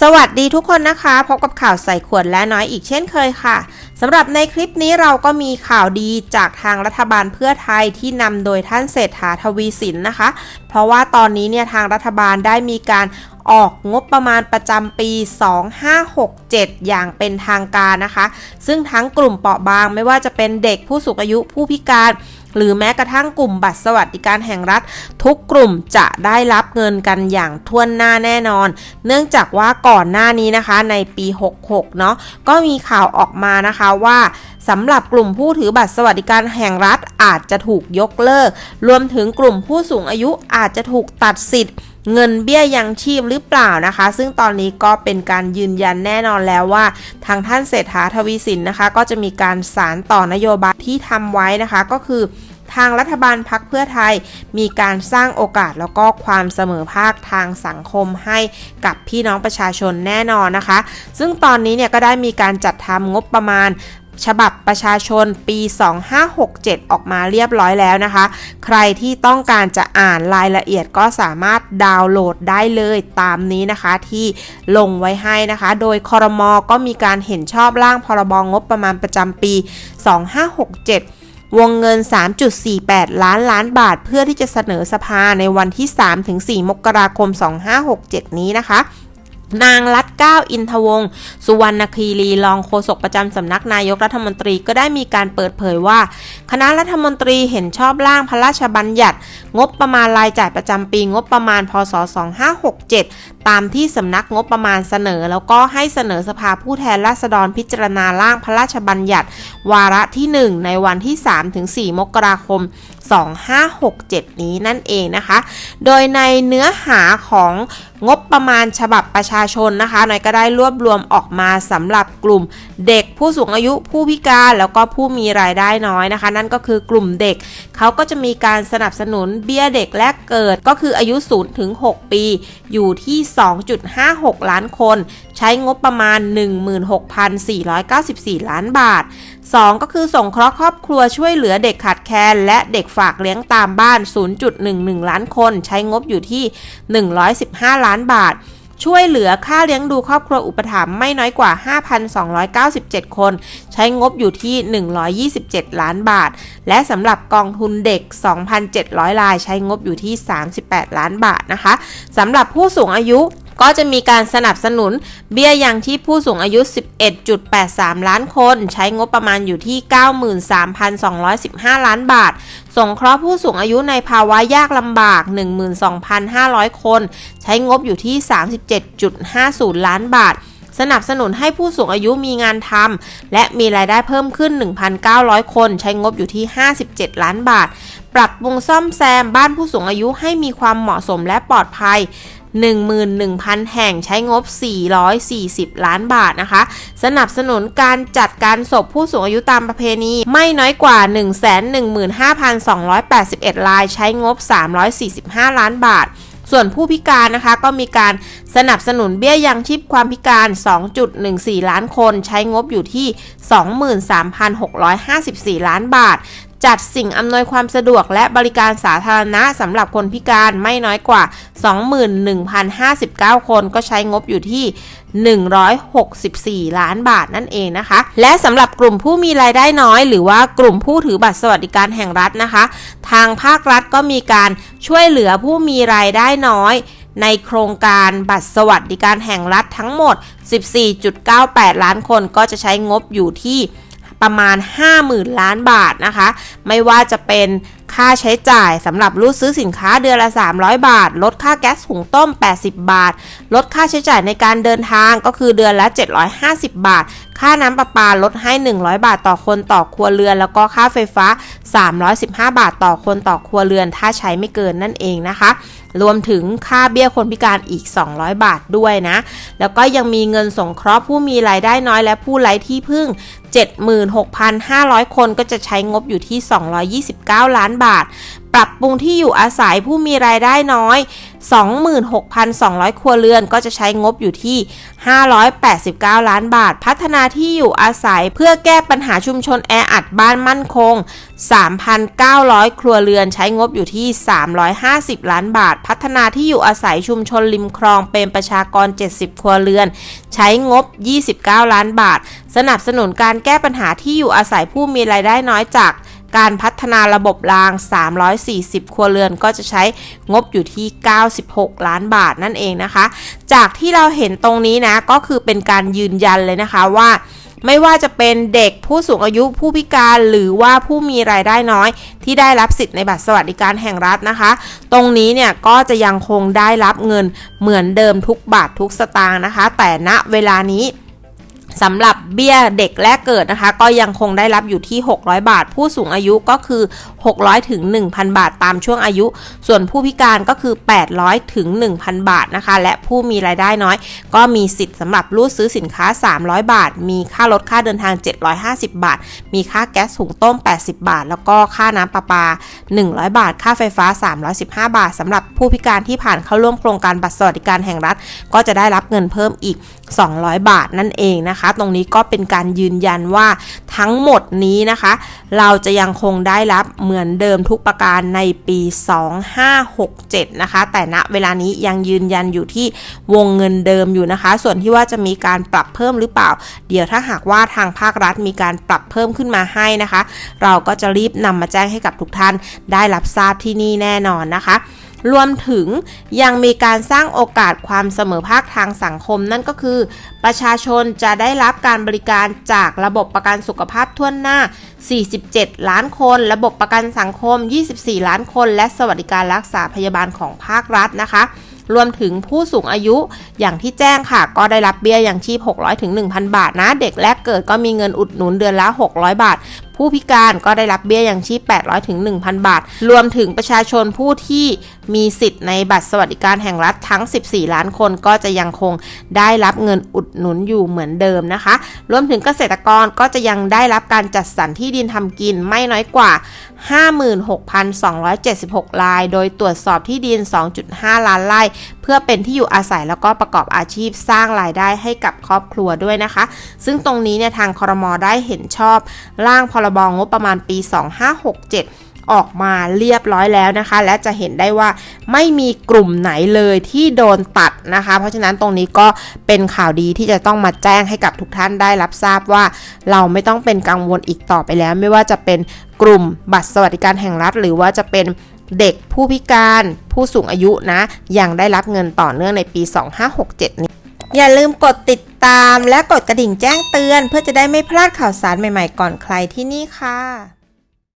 สวัสดีทุกคนนะคะ พบกับข่าวใส่ขวดและน้อยอีกเช่นเคยค่ะสำหรับในคลิปนี้เราก็มีข่าวดีจากทางรัฐบาลเพื่อไทยที่นำโดยท่านเศรษฐาทวีสินนะคะ เพราะว่าตอนนี้เนี่ยทางรัฐบาลได้มีการออกงบประมาณประจำปี 2567 อย่างเป็นทางการนะคะ ซึ่งทั้งกลุ่มเปราะบางไม่ว่าจะเป็นเด็กผู้สูงอายุผู้พิการ หรือแม้กระทั่งกลุ่มบัตรสวัสดิการแห่งรัฐ ทุกกลุ่มจะได้รับเงินกันอย่างท่วนหน้าแน่นอน เนื่องจากว่าก่อนหน้านี้นะคะในปี 66 เนาะก็มีข่าวออกมานะคะว่าสำหรับกลุ่มผู้ถือบัตรสวัสดิการแห่งรัฐอาจจะถูกยกเลิก รวมถึงกลุ่มผู้สูงอายุอาจจะถูกตัดสิทธิ์เงินเบี้ยยังชีพหรือเปล่านะคะ ซึ่งตอนนี้ก็เป็นการยืนยันแน่นอนแล้วว่า ทางท่านเศรษฐาทวีสินนะคะ ก็จะมีการสารต่อนโยบายที่ทำไว้นะคะก็คือ ทางรัฐบาลพักเพื่อไทย มีการสร้างโอกาสแล้วก็ความเสมอภาคทางสังคมให้กับพี่น้องประชาชนแน่นอนนะคะ ซึ่งตอนนี้เนี่ยก็ได้มีการจัดทำงบประมาณฉบับประชาชนปี 2567 ออกมาเรียบร้อยแล้วนะคะ ใครที่ต้องการจะอ่านรายละเอียดก็สามารถดาวน์โหลดได้เลยตามนี้นะคะที่ลงไว้ให้นะคะ โดยคอรมอก็มีการเห็นชอบร่างพรบงบประมาณประจำปี 2567 วงเงิน 3.48 ล้านล้านบาท เพื่อที่จะเสนอสภาในวันที่ 3-4 มกราคม 2567 นี้นะคะ นางรัตเก้าอินทวงศ์สุวรรณคีรีรองโฆษกประจำสำนักนายกรัฐมนตรีก็ได้มีการเปิดเผยว่า คณะรัฐมนตรีเห็นชอบร่างพระราชบัญญัติ งบประมาณรายจ่ายประจำปีงบประมาณพศ 2567 ตามที่สำนักงบประมาณเสนอ แล้วก็ให้เสนอสภาผู้แทนราษฎรพิจารณาร่างพระราชบัญญัติ วาระที่ 1 ในวันที่ 3-4 มกราคม 2567 นี้นั่นเองนะคะ โดยในเนื้อหาของงบประมาณฉบับประชาชนนะคะหน่อยก็ได้รวบรวมออกมาสำหรับกลุ่มเด็กผู้สูงอายุผู้พิการแล้วก็ผู้มีรายได้น้อยนะคะ นั่นก็คือกลุ่มเด็ก เขาก็จะมีการสนับสนุนเบี้ยเด็กแรกเกิดก็คืออายุ0ถึง6ปี อยู่ที่ 2.56 ล้านคน ใช้งบประมาณ 16,494 ล้านบาท 2 ก็คือส่งเคราะห์ครอบครัวช่วยเหลือเด็กขาดแคลนและเด็กฝากเลี้ยงตามบ้าน 0.11 ล้านคน ใช้งบอยู่ที่ 115 ล้านบาท ช่วยเหลือค่าเลี้ยงดูครอบครัวอุปถัมภ์ไม่น้อยกว่า 5,297 คน ใช้งบอยู่ที่ 127 ล้านบาท และสำหรับกองทุนเด็ก 2,700 ราย ใช้งบอยู่ที่ 38 ล้านบาทนะคะสำหรับผู้สูงอายุ ก็จะมีการสนับสนุนเบี้ยยังที่ผู้สูงอายุ 11.83 ล้านคน ใช้งบประมาณอยู่ที่ 93,215 ล้านบาท สงเคราะห์ผู้สูงอายุในภาวะยากลำบาก 12,500 คน ใช้งบอยู่ที่ 37.50 ล้านบาทสนับสนุนให้ผู้สูงอายุมีงานทำและมีรายได้เพิ่มขึ้น 1,900 คน ใช้งบอยู่ที่ 57 ล้านบาท ปรับปรุงซ่อมแซมบ้านผู้สูงอายุให้มีความเหมาะสมและปลอดภัย 11,000 แห่งใช้งบ 440 ล้านบาทนะคะ สนับสนุนการจัดการศพผู้สูงอายุตามประเพณี ไม่น้อยกว่า 115,281 รายใช้งบ 345 ล้านบาทส่วนผู้พิการนะคะก็มีการสนับสนุนเบี้ยยังชีพความพิการ 2.14 ล้านคน ใช้งบอยู่ที่ 23,654 ล้านบาท จัดสิ่งอำนวยความสะดวกและบริการสาธารณะสำหรับคนพิการไม่น้อยกว่า 21,059 คนก็ใช้งบอยู่ที่ 164 ล้านบาทนั่นเองนะคะ และสำหรับกลุ่มผู้มีรายได้น้อย หรือว่ากลุ่มผู้ถือบัตรสวัสดิการแห่งรัฐนะคะ ทางภาครัฐก็มีการช่วยเหลือผู้มีรายได้น้อย ในโครงการบัตรสวัสดิการแห่งรัฐทั้งหมด 14.98 ล้านคนก็จะใช้งบอยู่ที่ ประมาณ 50,000 ล้านบาทนะคะ ไม่ว่าจะเป็น ค่าใช้จ่ายสำหรับรูดซื้อสินค้าเดือนละ 300 บาท ลดค่าแก๊สหุงต้ม 80 บาท ลดค่าใช้จ่ายในการเดินทางก็คือเดือนละ 750 บาท ค่าน้ำประปาลดให้ 100 บาทต่อคนต่อครัวเรือน แล้วก็ค่าไฟฟ้า 315 บาทต่อคนต่อครัวเรือน ถ้าใช้ไม่เกินนั่นเองนะคะ รวมถึงค่าเบี้ยคนพิการอีก 200 บาทด้วยนะ แล้วก็ยังมีเงินสงเคราะห์ผู้มีรายได้น้อยและผู้ไร้ที่พึ่ง 76,500 คนก็จะใช้งบอยู่ที่ 229 ล้านบาท ปรับปรุงที่อยู่อาศัยผู้มีรายได้น้อย 26,200 ครัวเรือนก็จะใช้งบอยู่ที่ 589 ล้านบาท พัฒนาที่อยู่อาศัยเพื่อแก้ปัญหาชุมชนแออัดบ้านมั่นคง 3,900 ครัวเรือนใช้งบอยู่ที่ 350 ล้านบาททพัฒนาที่อยู่อาศัยชุมชนริมคลองเป็นประชากร 70 ครัวเรือน ใช้งบ 29 ล้านบาท สนับสนุนการแก้ปัญหาที่อยู่อาศัยผู้มีรายได้น้อยจาก การพัฒนาระบบราง 340 ครัวเรือนก็จะใช้งบอยู่ที่ 96 ล้านบาทนั่นเองนะคะ จากที่เราเห็นตรงนี้นะก็คือเป็นการยืนยันเลยนะคะว่าไม่ว่าจะเป็นเด็กผู้สูงอายุผู้พิการหรือว่าผู้มีรายได้น้อย ที่ได้รับสิทธิ์ในบัตรสวัสดิการแห่งรัฐนะคะ ตรงนี้เนี่ยก็จะยังคงได้รับเงินเหมือนเดิมทุกบาททุกสตางค์นะคะ แต่ณเวลานี้ สำหรับเบี้ยเด็กแรกเกิดนะคะ ก็ยังคงได้รับอยู่ที่ 600 บาท ผู้สูงอายุก็คือ 600ถึง1,000 บาทตามช่วงอายุ ส่วนผู้พิการก็คือ 800ถึง1,000 บาทนะคะ และผู้มีรายได้น้อย ก็มีสิทธิ์สำหรับรูดซื้อสินค้า 300 บาท มีค่ารถค่าเดินทาง 750 บาท มีค่าแก๊สหุงต้ม 80 บาท แล้วก็ค่าน้ำประปา 100 บาท ค่าไฟฟ้า 315 บาทสำหรับผู้พิการที่ผ่านเข้าร่วมโครงการบัตรสวัสดิการแห่งรัฐ ก็จะได้รับเงินเพิ่มอีก 200 บาทนั่นเองนะคะตรงนี้ก็เป็นการยืนยันว่าทั้งหมดนี้นะคะ เราจะยังคงได้รับเหมือนเดิมทุกประการในปี 2567 นะคะ แต่ณเวลานี้ยังยืนยันอยู่ที่วงเงินเดิมอยู่นะคะ ส่วนที่ว่าจะมีการปรับเพิ่มหรือเปล่า เดี๋ยวถ้าหากว่าทางภาครัฐมีการปรับเพิ่มขึ้นมาให้นะคะ เราก็จะรีบนำมาแจ้งให้กับทุกท่านได้รับทราบที่นี่แน่นอนนะคะ รวมถึงยังมีการสร้างโอกาสความเสมอภาคทางสังคม นั่นก็คือ ประชาชนจะได้รับการบริการจากระบบประกันสุขภาพทั่วหน้า 47 ล้านคน ระบบประกันสังคม 24 ล้านคน และสวัสดิการรักษาพยาบาลของภาครัฐนะคะรวมถึงผู้สูงอายุอย่างที่แจ้งค่ะ ก็ได้รับเบี้ยอย่างชีพ 600 ถึง 1,000 บาทนะ เด็กแรกเกิดก็มีเงินอุดหนุนเดือนละ 600 บาท ผู้พิการก็ได้รับเบี้ยอย่างชีพ 800 ถึง 1,000 บาท รวมถึงประชาชนผู้ที่มีสิทธิ์ในบัตรสวัสดิการแห่งรัฐทั้ง 14 ล้านคนก็จะยังคงได้รับเงินอุดหนุนอยู่เหมือนเดิมนะคะ รวมถึงเกษตรกรก็จะยังได้รับการจัดสรรที่ดินทำกินไม่น้อยกว่า 56,276 ราย โดยตรวจสอบที่ดิน 2.5 ล้านไร่ พื่อเป็นที่อยู่อาศัยแล้วก็ประกอบอาชีพสร้างรายได้ให้กับครอบครัวด้วยนะคะ ซึ่งตรงนี้เนี่ยทางครมได้เห็นชอบร่างพรบงบประมาณปี 2567ออกมาเรียบร้อยแล้วนะคะ และจะเห็นได้ว่าไม่มีกลุ่มไหนเลยที่โดนตัดนะคะ เพราะฉะนั้นตรงนี้ก็เป็นข่าวดีที่จะต้องมาแจ้งให้กับทุกท่านได้รับทราบว่า เราไม่ต้องเป็นกังวลอีกต่อไปแล้ว ไม่ว่าจะเป็นกลุ่มบัตรสวัสดิการแห่งรัฐ หรือว่าจะเป็น เด็กผู้พิการผู้สูงอายุนะ ยังได้รับเงินต่อเนื่องในปี 2567 นี้ อย่าลืมกดติดตามและกดกระดิ่งแจ้งเตือน เพื่อจะได้ไม่พลาดข่าวสารใหม่ๆ ก่อนใครที่นี่ค่ะ